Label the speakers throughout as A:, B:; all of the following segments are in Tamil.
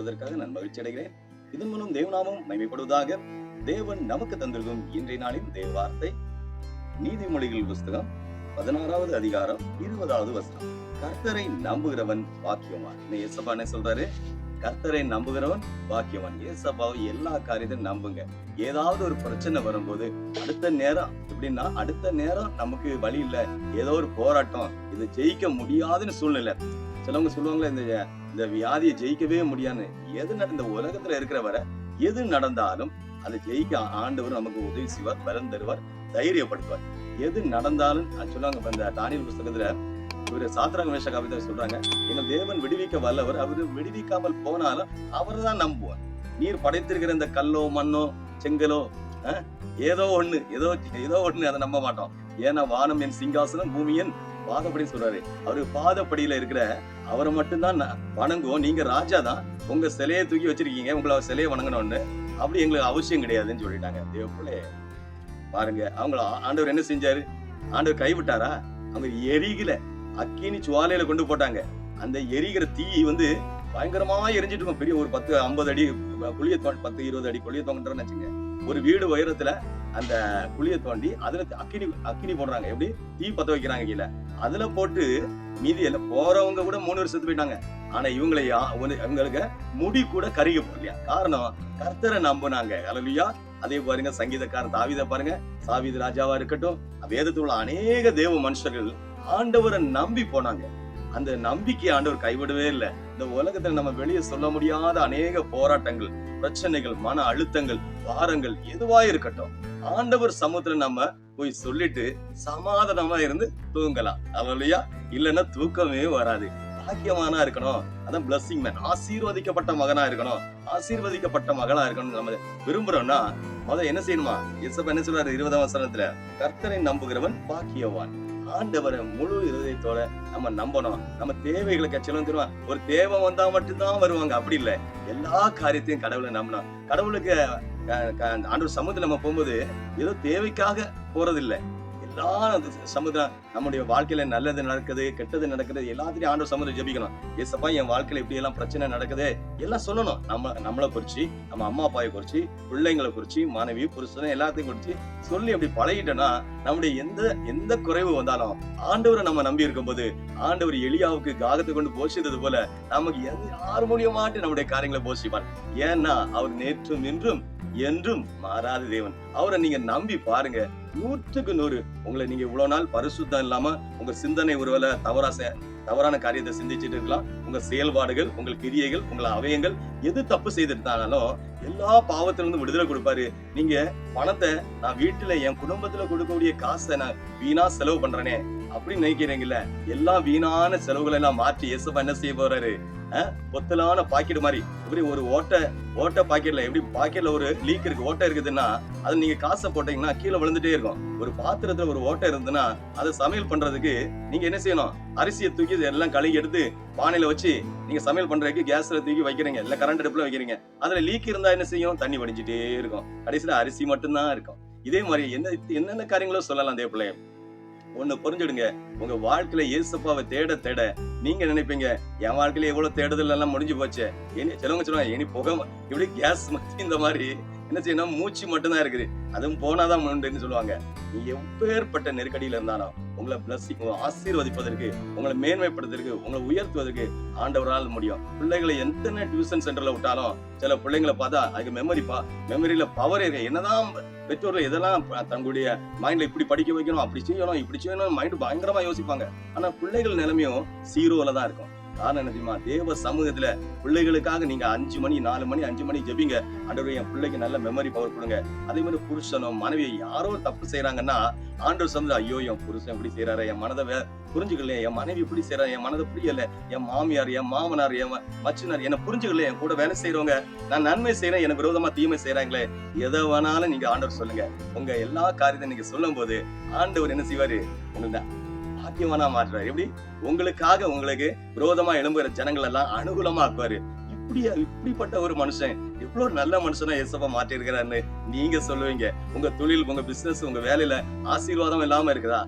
A: கொள்வதற்காக நான் மகிழ்ச்சி அடைகிறேன். இதன் மூலம் தேவநாமம் மகிமைப்படுவதாக தேவன் நமக்கு தந்திருக்கும் இன்றைய நாளின் தேவ வார்த்தை. நீதிமொழிகள் புஸ்தகம் பதினாறாவது அதிகாரம் இருபதாவது வசனம். கர்த்தரை நம்புகிறவன் பாக்கியவான். ஏசப்பா என்ன சொல்றாரு? கர்த்தரை நம்புகிறவன் பாக்கியவான். ஏசப்பாவை எல்லா காரியத்தையும் நம்புங்க. ஏதாவது ஒரு பிரச்சனை வரும்போது அடுத்த நேரம் எப்படின்னா அடுத்த நேரம் நமக்கு வழி இல்லை. ஏதோ ஒரு போராட்டம். இதை ஜெயிக்க முடியாதுன்னு சூழ்நிலை. சிலவங்க சொல்லுவாங்களே இந்த இந்த வியாதியை ஜெயிக்கவே முடியாது எது நடந்த உலகத்துல இருக்கிற வரை எது நடந்தாலும் அதை ஜெயிக்க ஆண்டவர் நமக்கு உதவி செய்வார் பலன் தருவார் தைரியப்படுத்துவார். எது நடந்தாலும் சொல்லுவாங்க இந்த தானியல் புஸ்தகத்துல இவரு சாத்திராங்க மேஷ கவிதை சொல்றாங்க எங்கள் தேவன் விடுவிக்க வல்லவர் அவர் விடுவிக்காமல் போனாலும் அவர் தான் நம்புவார். நீர் படைத்திருக்கிற இந்த கல்லோ மண்ணோ செங்கலோ ஏதோ ஒண்ணு ஏதோ ஏதோ ஒண்ணு அதை நம்ப மாட்டோம். ஏன்னா வானம் என் சிங்காசனம் பூமியின் பாதப்படி சொல்றாரு. அவரு பாதப்படியில இருக்கிற அவரை மட்டும்தான் நான் வணங்குவோம். நீங்க ராஜா தான். உங்க சிலையை தூக்கி வச்சிருக்கீங்க. உங்களை அவர் சிலையை வணங்கணும்னு. அப்படி எங்களுக்கு அவசியம் கிடையாதுன்னு சொல்லிட்டாங்க. தேவப்பிள்ளை பாருங்க. அவங்கள ஆண்டவர் என்ன செஞ்சாரு? ஆண்டவர் கைவிட்டாரா? அவங்க எரிகல. அக்கினி சுவாலையில கொண்டு போட்டாங்க. அந்த எரிகிற தீ வந்து பயங்கரமா எரிஞ்சிட்டு இருக்கும். பெரிய ஒரு பத்து ஐம்பது அடி குழிய பத்து இருபது அடி குழிய தோண்டுறேன்னு வச்சுங்க ஒரு வீடு உயரத்துல அந்த குழிய தோண்டி அதுல அக்கினி அக்கினி போடுறாங்க. எப்படி? தீ பத்த வைக்கிறாங்க கீழே. அதுல போட்டு மீதி எல்லாம் போறவங்க கூட மூணு வருஷத்து போயிட்டாங்க. ஆனா இவங்களை யா- இவங்களுக்கு முடி கூட கருகி போடலையா? காரணம் கர்த்தரை நம்பினாங்க. அலலுயா அதே பாருங்க சங்கீதக்காரன் தாவித பாருங்க. சாவித ராஜாவா இருக்கட்டும் வேதத்தில் உள்ள அநேக தேவ மனுஷர்கள் ஆண்டவரை நம்பி போனாங்க. அந்த நம்பிக்கை ஆண்டவர் கைவிடவே இல்லை. இந்த உலகத்துல நம்ம வெளியே சொல்ல முடியாத அநேக போராட்டங்கள் பிரச்சனைகள் மன அழுத்தங்கள் பாரங்கள் எதுவா இருக்கட்டும் ஆண்டவர் சமூகத்துல நம்ம போய் சொல்லிட்டு சமாதானமா இருந்து தூங்கலாம். இல்லையா இல்லைன்னா தூக்கமே வராது. பாக்கியமானா இருக்கணும். அதான் பிளஸ்ஸிங் மேன் ஆசீர்வதிக்கப்பட்ட மகனா இருக்கணும். ஆசீர்வதிக்கப்பட்ட மகளா இருக்கணும் நம்ம விரும்புறோம்னா முத என்ன செய்யணுமா? இயேசப்பா என்ன சொல்றாரு? இருபதாம் வசனத்துல கர்த்தரை நம்புகிறவன் பாக்கியவான். ஆண்டவரை முழு இருதயத்தோட நம்ம நம்பணும். நம்ம தேவைகளை கட்சியிலும் தெரியும் ஒரு தேவை வந்தா மட்டும்தான் வருவாங்க. அப்படி இல்லை. எல்லா காரியத்தையும் கடவுளை நம்பணும். கடவுளுக்கு அந்த ஆண்டவர் சமூகத்துல நம்ம போகும்போது ஏதோ தேவைக்காக போறதில்லை. இல்ல அந்த சமுதிரம் நம்முடைய வாழ்க்கையில நல்லது நடக்குது கெட்டது நடக்குது எல்லாத்திலையும் ஆண்டவர் சமுதிரம் ஜபிக்கணும். ஏசப்பா என் வாழ்க்கையில இப்படி எல்லாம் பிரச்சனை நடக்குது எல்லாம் சொல்லணும். நம்ம நம்மளை குறிச்சு நம்ம அம்மா அப்பாவை குறிச்சு பிள்ளைங்களை குறிச்சு மனைவி புருஷனை எல்லாத்தையும் குறிச்சு சொல்லி அப்படி பழகிட்டோம்னா நம்முடைய எந்த எந்த குறைவு வந்தாலும் ஆண்டவரை நம்ம நம்பி இருக்கும்போது ஆண்டவர் எளியாவுக்கு காகத்தை கொண்டு போஷித்தது போல நமக்கு எது யார் மூலியமாட்டு நம்முடைய காரியங்களை போஷிப்பார்? ஏன்னா அவர் நேற்றும் இன்றும் என்றும் மாறாத தேவன். அவரை நீங்க நம்பி பாருங்க. நூற்றுக்கு நூறு. உங்களை நீங்க இவ்வளவு நாள் பரிசுத்தம் இல்லாம உங்க சிந்தனை ஒருவேளை தவறா செ- தவறான காரியத்தை சிந்திச்சுட்டு இருக்கலாம். உங்க செயல்பாடுகள் உங்கள் கிரியைகள் உங்கள் அவயங்கள் எது தப்பு செய்திருந்தாலும் எல்லா பாவத்திலிருந்து விடுதலை கொடுப்பாரு. நீங்க பணத்தை நான் வீட்டுல என் குடும்பத்துல கொடுக்கக்கூடிய காசை நான் வீணா செலவு பண்றேனே அப்படின்னு நினைக்கிறீங்கல்ல எல்லா வீணான செலவுகளை எல்லாம் மாற்றி இயேசுப்பா என்ன செய்ய போறாரு? பொத்தலான பாக்கெட் மாதிரி. இப்படி ஒரு ஓட்டை ஓட்டை பாக்கெட்ல எப்படி பாக்கெட்ல ஒரு லீக் இருக்கு ஓட்டை இருக்குதுன்னா அது நீங்க காசை போட்டீங்கன்னா கீழே விழுந்துட்டே இருக்கும். ஒரு பாத்திரத்துல ஒரு ஓட்டை இருந்ததுன்னா அதை சமையல் பண்றதுக்கு நீங்க என்ன செய்யணும்? அரிசியை தூக்கி இதை எல்லாம் கழுகி எடுத்து பானையில வச்சு நீங்க சமையல் பண்றதுக்கு கேஸ்ல தூக்கி வைக்கிறீங்க இல்ல கரண்ட் அடுப்புல வைக்கிறீங்க. அதுல லீக் இருந்தா என்ன செய்யும்? தண்ணி வடிஞ்சிட்டே இருக்கும். கடைசியில அரிசி மட்டும்தான் இருக்கும். இதே மாதிரி என்ன என்னென்ன காரியங்களோ சொல்லலாம் தேவ பிள்ளைய ஒண்ணு புரிஞ்சுடுங்க. உங்க வாழ்க்கையில இயேசுப்பாவை தேட தேட நீங்க நினைப்பீங்க என் வாழ்க்கையில எவ்வளவு தேடுதல் எல்லாம் முடிஞ்சு போச்சு. இனி சிலவங்க சொல்லுவாங்க இனி புகை இப்படி கேஸ் இந்த மாதிரி. என்ன செய்யணும்? மூச்சு மட்டும்தான் இருக்குது. அதுவும் போனாதான் உண்டுன்னு சொல்லுவாங்க. நீ எப்பேற்பட்ட நெருக்கடியில இருந்தாலும் உங்களை பிளஸிங் ஆசீர்வதிப்பதற்கு உங்களை மேன்மைப்படுத்துறதுக்கு உங்களை உயர்த்துவதற்கு ஆண்டவரால் முடியும். பிள்ளைகளை எத்தனை டியூஷன் சென்டர்ல விட்டாலும் சில பிள்ளைங்களை பார்த்தா அதுக்கு மெமரி பா மெமரியில பவர் இருக்கு. என்னதான் பெற்றோர்கள் இதெல்லாம் தங்களுடைய மைண்ட்ல இப்படி படிக்க வைக்கணும் அப்படி செய்யணும் இப்படி செய்யணும் மைண்ட் பயங்கரமா யோசிப்பாங்க. ஆனா பிள்ளைகள் நிலைமையும் சீரோல தான் இருக்கும். காரணம் என்ன தெரியுமா தேவ சமூகத்துல பிள்ளைகளுக்காக நீங்க அஞ்சு மணி நாலு மணி அஞ்சு மணி ஜெபிங்க. ஆண்டவர் என் பிள்ளைக்கு நல்ல மெமரி பவர் கொடுங்க. அதே மாதிரி புருஷனும் மனைவியை யாரோ தப்பு செய்யறாங்கன்னா ஆண்டவர் சொந்த ஐயோ என் புருஷன் இப்படி செய்யறாரு என் மனதை வே- புரிஞ்சுக்கல என் மனைவி இப்படி செய்யறா என் மனதை புரியல என் மாமியார் என் மாமனார் என் மச்சினார் என்ன புரிஞ்சுக்கல என் கூட வேலை செய்யறவங்க நான் நன்மை செய்யறேன் எனக்கு விரோதமா தீமை செய்யறாங்களே எதை வேணாலும் நீங்க ஆண்டவர் சொல்லுங்க. உங்க எல்லா காரியத்தையும் நீங்க சொல்லும் போது ஆண்டவர் என்ன செய்வாரு? உங்களை பாக்கியவானா மாற்றுறாரு எப்படி? உங்களுக்காக உங்களுக்கு விரோதமா எழும்புகிற ஜனங்கள் எல்லாம் அனுகூலமா ஆக்குவாரு இப்படி இப்படிப்பட்ட ஒரு மனுஷன் எவ்வளவு நல்ல மனுஷனா இயேசப்பா மாற்றிருக்கிறாருன்னு நீங்க சொல்லுவீங்க. உங்க தொழில் உங்க பிசினஸ் உங்க வேலையில ஆசீர்வாதம் இல்லாம இருக்குதா?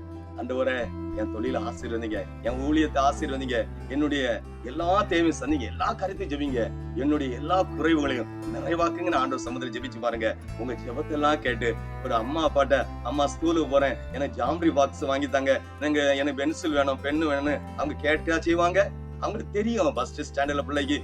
A: ஒரு என் தொழில ஆசீர்வதிங்க என் ஊழியத்தை ஆசீர்வதிங்க என்னுடைய எல்லா தேவையும் சந்திங்க எல்லா கருத்தையும் ஜெபிங்க. என்னுடைய எல்லா குறைவுகளையும் நிறைவாக்குங்க ஆண்டவர் சமுதிரம் ஜெபிச்சு பாருங்க. உங்க ஜெபத்தெல்லாம் கேட்டு ஒரு அம்மா அப்பாட்ட அம்மா ஸ்கூலுக்கு போறேன். எனக்கு ஜாம்பரி பாக்ஸ் வாங்கி தாங்க. எனக்கு எனக்கு பென்சில் வேணும் பென்னு வேணும்னு அவங்க கேட்டா செய்வாங்க. அவங்களுக்கு தெரியும். ஃபர்ஸ்ட் ஸ்டாண்டர்ட்ல பிள்ளைக்கு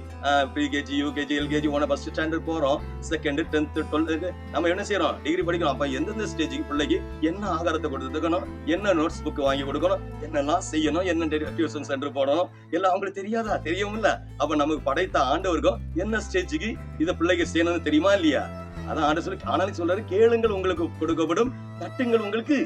A: ப்ரீகேஜி யூகேஜி எல்கேஜி ஒன்று ஃபர்ஸ்ட் ஸ்டாண்டர்ட் போகிறோம் செகண்ட் டென்த்து டுவெல்த்து நம்ம என்ன செய்யறோம் டிகிரி படிக்கிறோம். அப்போ எந்தெந்த ஸ்டேஜுக்கு பிள்ளைக்கு என்ன ஆகாரத்தை கொடுத்துக்கணும் என்ன நோட்ஸ் புக் வாங்கி கொடுக்கணும்? என்னெல்லாம் செய்யணும்? என்ன டியூஷன் சென்டர் போடணும்? எல்லாம் அவங்களுக்கு தெரியாதா? தெரியவும் இல்ல அப்போ நமக்கு படைத்த ஆண்டவருக்கும் என்ன ஸ்டேஜுக்கு இதை பிள்ளைக்கு செய்யணும்னு தெரியுமா இல்லையா? அதான் ஆண்டு சொல்லி ஆனாலும் சொல்றாரு கேளுங்கள் உங்களுக்கு கொடுக்கப்படும் தட்டுங்கள் உங்களுக்கு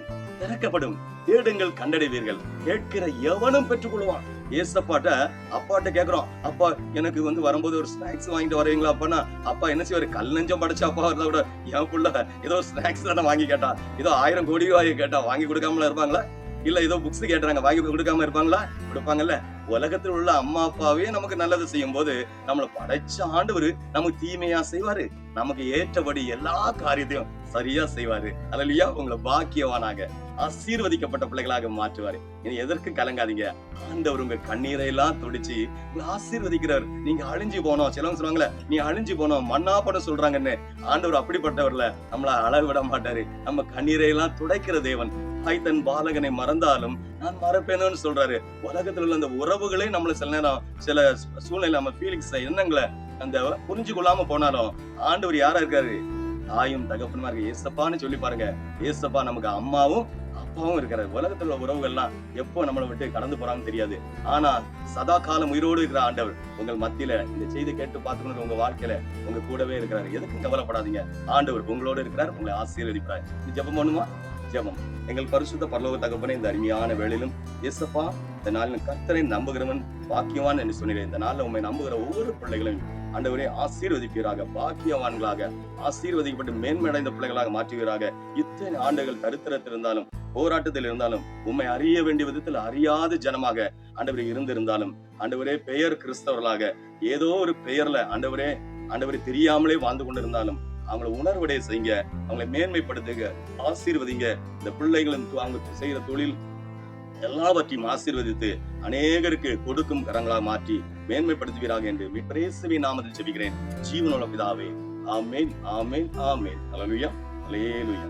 A: திறக்கப்படும். தேடுங்கள் கண்டடைவீர்கள். கேட்கிற எவனும் பெற்றுக்கொள்வான். ஏசப்பாட்ட அப்பாட்ட கேக்குறோம். அப்பா எனக்கு வந்து வரும்போது ஒரு ஸ்நாக்ஸ் வாங்கிட்டு வரீங்களா அப்பனா அப்பா என்ன செய்வார்? கல் நெஞ்சம் படைச்ச அப்பா இருந்தா கூட என் புள்ள ஏதோ ஸ்நாக்ஸ் தானே வாங்கி கேட்டா. ஏதோ ஆயிரம் கோடி ரூபாய் கேட்டா வாங்கி கொடுக்காமல இருப்பாங்களா? இல்ல ஏதோ புக்ஸ் கேட்டுறாங்க வாங்கி கொடுக்காம இருப்பாங்களா? கொடுப்பாங்கல்ல. உலகத்தில் உள்ள அம்மா அப்பாவே நமக்கு நல்லது செய்யும் போது நம்மள படைச்ச ஆண்டவர் நமக்கு தீமையா செய்வாரு. நமக்கு ஏற்றபடி எல்லா காரியத்தையும் சரியா செய்வாரு. அதுலயா உங்களை பாக்கியவானாக. ஆசீர்வதிக்கப்பட்ட பிள்ளைகளாக மாற்றுவாரு. நீங்க எதற்கு கலங்காதீங்க. ஆண்டவர் உங்க கண்ணீரை எல்லாம் துடிச்சு உங்களை ஆசீர்வதிக்கிறார். நீங்க அழிஞ்சு போனோம். சிலவங்க சொல்லுவாங்களே நீ அழிஞ்சு போனோம். மண்ணா பண்ண சொல்றாங்கன்னு. ஆண்டவர் அப்படிப்பட்டவர்ல நம்மள அளவு விட மாட்டாரு. நம்ம கண்ணீரை எல்லாம் துடைக்கிற தேவன். தாய் தன் பாலகனை மறந்தாலும் நான் மறப்பேனுன்னு சொல்றாரு. உலகத்துல உள்ள அந்த உறவுகளே நம்மள சில நேரம் சில சூழ்நிலை நம்ம ஃபீலிங்ஸ் எண்ணங்களை அந்த புரிஞ்சு கொள்ளாம போனாலும் ஆண்டவர் யாரா இருக்காரு? தாயும் தகப்பனுமா இருக்கு ஏசப்பான்னு சொல்லி பாருங்க. ஏசப்பா நமக்கு அம்மாவும் எப்பவும் இருக்கிறார். உலகத்துல உள்ள உறவுகள்லாம் எப்போ நம்மளை விட்டு கடந்து போறாங்கன்னு தெரியாது. ஆனா சதா காலம் உயிரோடு இருக்கிற ஆண்டவர் உங்கள் மத்தியில இந்த செய்தி கேட்டு பார்த்துக்கணும் உங்க வாழ்க்கையில உங்க கூடவே இருக்கிறாரு. எதுக்கும் கவலைப்படாதீங்க. ஆண்டவர் உங்களோட இருக்கிறார் உங்களை ஆசீர்வதிப்பார். ஜெபம் பண்ணுமா? ஜெபம். எங்கள் பரிசுத்த பரலோக தகப்பனே இந்த அருமையான வேளையிலும் எசப்பா இந்த நாளில் கர்த்தரை நம்புகிறவன் பாக்கியவான் என்று சொன்னீங்க இந்த நாளில் உண்மை நம்புகிற ஒவ்வொரு பிள்ளைகளையும் ஆண்டவரே ஆசீர்வதிப்பீராக பாக்கியவான்களாக ஆசீர்வதிக்கப்பட்டு மேன்மையடைந்த பிள்ளைகளாக மாற்றுவீராக. இத்தனை ஆண்டுகள் தருத்திரத்திருந்தாலும் போராட்டத்தில் இருந்தாலும் உண்மை அறிய வேண்டிய விதத்தில் அறியாத ஜனமாக ஆண்டவரே இருந்திருந்தாலும் ஆண்டவரே பெயர் கிறிஸ்தவர்களாக ஏதோ ஒரு பெயர்ல ஆண்டவரே ஆண்டவரே தெரியாமலே வாழ்ந்து கொண்டிருந்தாலும் அவங்கள உணர்வடைய செய்யுங்க அவங்களை மேன்மைப்படுத்துங்க ஆசீர்வதிங்க. இந்த பிள்ளைகளும் அவங்க செய்யற தொழில் எல்லாவற்றையும் ஆசீர்வதித்து அநேகருக்கு கொடுக்கும் கரங்களா மாற்றி மேன்மைப்படுத்துவீராக என்று பிரேசுவி நாமத்தில் செபிக்கிறேன். ஜீவனோட பிதாவே ஆமேன் ஆமேன் ஆமேன். அலலுயா அலேலுயா